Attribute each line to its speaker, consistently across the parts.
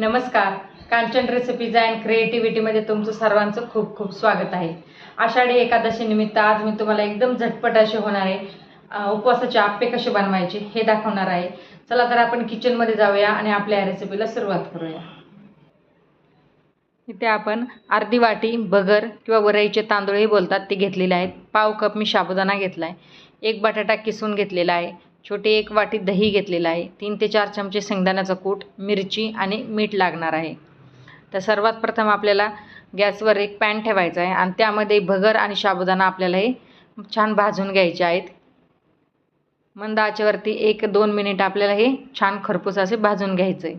Speaker 1: नमस्कार. Kanchan recipes and क्रिएटिव्हिटीमध्ये तुमचं सर्वांचं खूप खूप स्वागत आहे. आषाढी एकादशी निमित्त आज मी तुम्हाला एकदम झटपट असे होणारे उपवासाचे आप्पे कसे बनवायचे हे दाखवणार आहे. चला तर आपण किचनमध्ये जाऊया आणि आपल्या या रेसिपीला सुरुवात करूया. इथे आपण अर्धी वाटी बगर किंवा वरईचे तांदूळही बोलतात ते घेतलेले आहेत. पाव कप मी साबुदाणा घेतला आहे एक बटाटा किसून घेतलेला आहे. छोटे एक वाटी दही घेतलेलं आहे. तीन ते चार चमचे शेंगदाण्याचा कूट मिरची आणि मीठ लागणार आहे. तर सर्वात प्रथम आपल्याला गॅसवर एक पॅन ठेवायचा आहे आणि त्यामध्ये भगर आणि साबुदाणा आपल्याला हे छान भाजून घ्यायचे आहेत. मंद आचेवरती एक दोन मिनिट आपल्याला हे छान खरपूस असे भाजून घ्यायचं. आहे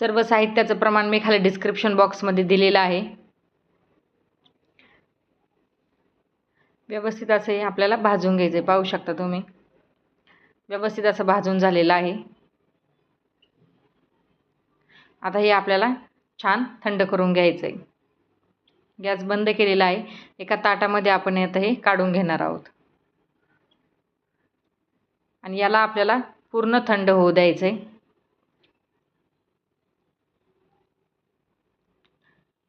Speaker 1: सर्व साहित्याचं प्रमाण मी खाली डिस्क्रिप्शन बॉक्समध्ये दिलेलं आहे. व्यवस्थित असं हे आपल्याला भाजून घ्यायचं. आहे पाहू शकता तुम्ही. व्यवस्थित असं भाजून झालेलं आहे. आता हे आपल्याला छान थंड करून घ्यायचं आहे गॅस बंद केलेला आहे. एका ताटामध्ये आपण आता हे काढून घेणार आहोत. आणि याला आपल्याला पूर्ण थंड होऊ द्यायचं आहे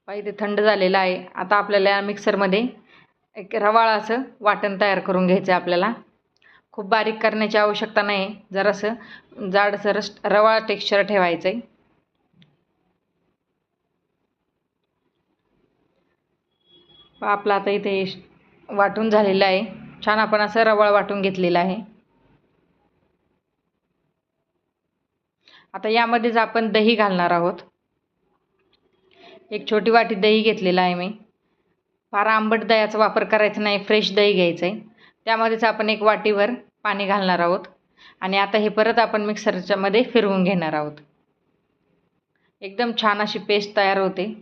Speaker 1: पाहिजे थंड झालेलं आहे. आता आपल्याला या मिक्सरमध्ये एक रवाळ असं वाटण तयार करून घ्यायचं आहे आपल्याला. खूप बारीक करण्याची आवश्यकता नाही. जरासं जाडसर रवाळ टेक्स्चर ठेवायचं आहे आपलं आता इथे वाटून झालेलं आहे. छान आपण असं रवाळ वाटून घेतलेलं आहे. आता यामध्येच आपण दही घालणार आहोत. एक छोटी वाटी दही घेतलेला आहे मी. फार आंबट दह्याचा वापर करायचा नाही फ्रेश दही घ्यायचं आहे त्यामध्येच आपण एक वाटीवर पाणी घालणार आहोत. आणि आता हे परत आपण मिक्सरच्यामध्ये फिरवून घेणार आहोत. एकदम छान अशी पेस्ट तयार होते.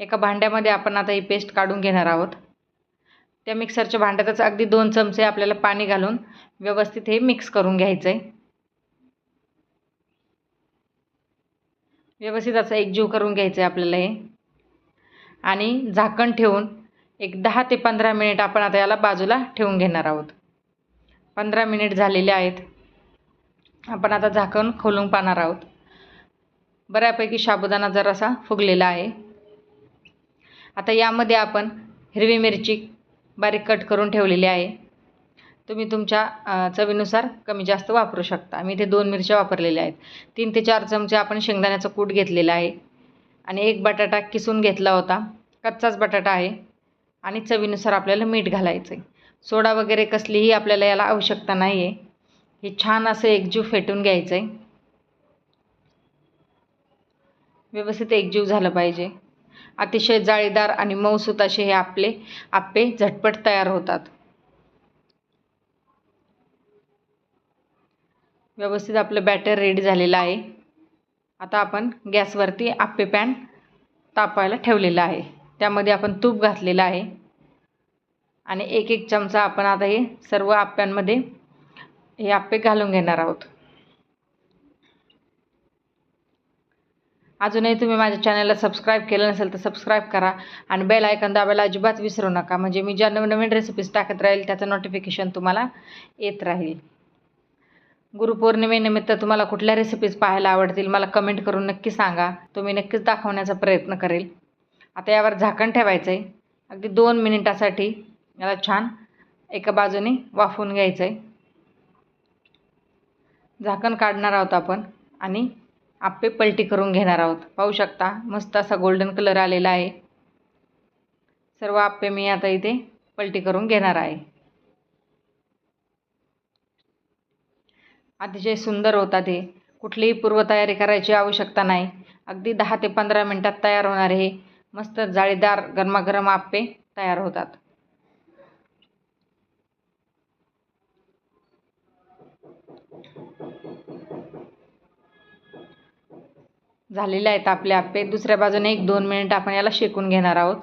Speaker 1: एका भांड्यामध्ये आपण आता ही पेस्ट काढून घेणार आहोत. त्या मिक्सरच्या भांड्यातच अगदी दोन चमचे आपल्याला पाणी घालून व्यवस्थित हे मिक्स करून घ्यायचं आहे व्यवस्थित असं एकजीव करून घ्यायचं आहे आपल्याला हे. आणि झाकण ठेवून एक दहा ते पंधरा मिनिट आपण आता याला बाजूला ठेवून घेणार आहोत. पंधरा मिनिट झालेले आहेत. आपण आता झाकण खोलून पाहणार आहोत. बऱ्यापैकी साबुदाणा जरासा फुगलेला आहे. आता यामध्ये आपण हिरवी मिरची बारीक कट करून ठेवलेली आहे. तुम्ही तुमच्या चवीनुसार कमी जास्त वापरू शकता. मी इथे दोन मिरच्या वापरलेल्या आहेत. तीन ते चार चमचे आपण शेंगदाण्याचं कूट घेतलेला आहे. आणि एक बटाटा किसून घेतला होता. कच्चाच बटाटा आहे. आणि चवीनुसार आपल्याला मीठ घालायचं आहे सोडा वगैरे कसलीही आपल्याला याला आवश्यकता नाही आहे हे छान असं एकजीव फेटून घ्यायचं आहे व्यवस्थित एकजीव झालं पाहिजे. अतिशय जाळीदार आणि मऊसूत असे हे आपले आप्पे झटपट तयार होतात. व्यवस्थित आपलं बॅटर रेडी झालेलं आहे. आता आपण गॅसवरती आप्पे पॅन तापायला ठेवलेलं आहे. त्यामध्ये आपण तूप घातलेलं आहे. आणि एक एक चमचा आपण आता हे सर्व आप्प्यांमध्ये हे आप्पे घालून घेणार आहोत. अजूनही तुम्ही माझ्या चॅनलला सबस्क्राईब केलं नसेल तर सबस्क्राईब करा आणि बेल आयकन दाबायला अजिबात विसरू नका. म्हणजे मी ज्या नवीन नवीन रेसिपीज टाकत राहील त्याचं नोटिफिकेशन तुम्हाला येत राहील. गुरुपौर्णिमेनिमित्त तुम्हाला कुठल्या रेसिपीज पाहायला आवडतील मला कमेंट करून नक्की सांगा. तुम्ही नक्कीच दाखवण्याचा प्रयत्न करेल. आता यावर झाकण ठेवायचं आहे अगदी दोन मिनिटासाठी. याला छान एका बाजूने वाफवून घ्यायचं आहे झाकण काढणार आहोत आपण आणि आप्पे पलटी करून घेणार आहोत. पाहू शकता मस्त असा गोल्डन कलर आलेला आहे. सर्व आप्पे मी आता इथे पलटी करून घेणार आहे. अतिशय सुंदर होतात हे. कुठलीही पूर्वतयारी करायची आवश्यकता नाही. अगदी दहा ते पंधरा मिनटात तयार होणार हे. मस्त जाळीदार गरमागरम आप्पे तयार होतात. झालेले आहेत आपले आप्पे. दुसऱ्या बाजूने एक दोन मिनिट आपण याला शेकून घेणार आहोत.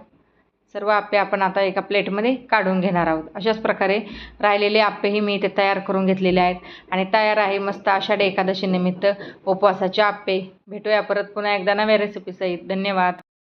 Speaker 1: सर्व आप्पे आपण आता एका प्लेटमध्ये काढून घेणार आहोत. अशाच प्रकारे राहिलेले आप्पेही मी इथे तयार करून घेतलेले आहेत. आणि तयार आहे मस्त आषाढी एकादशीनिमित्त उपवासाचे आप्पे. भेटूया परत पुन्हा एकदा नव्या रेसिपीसहित धन्यवाद.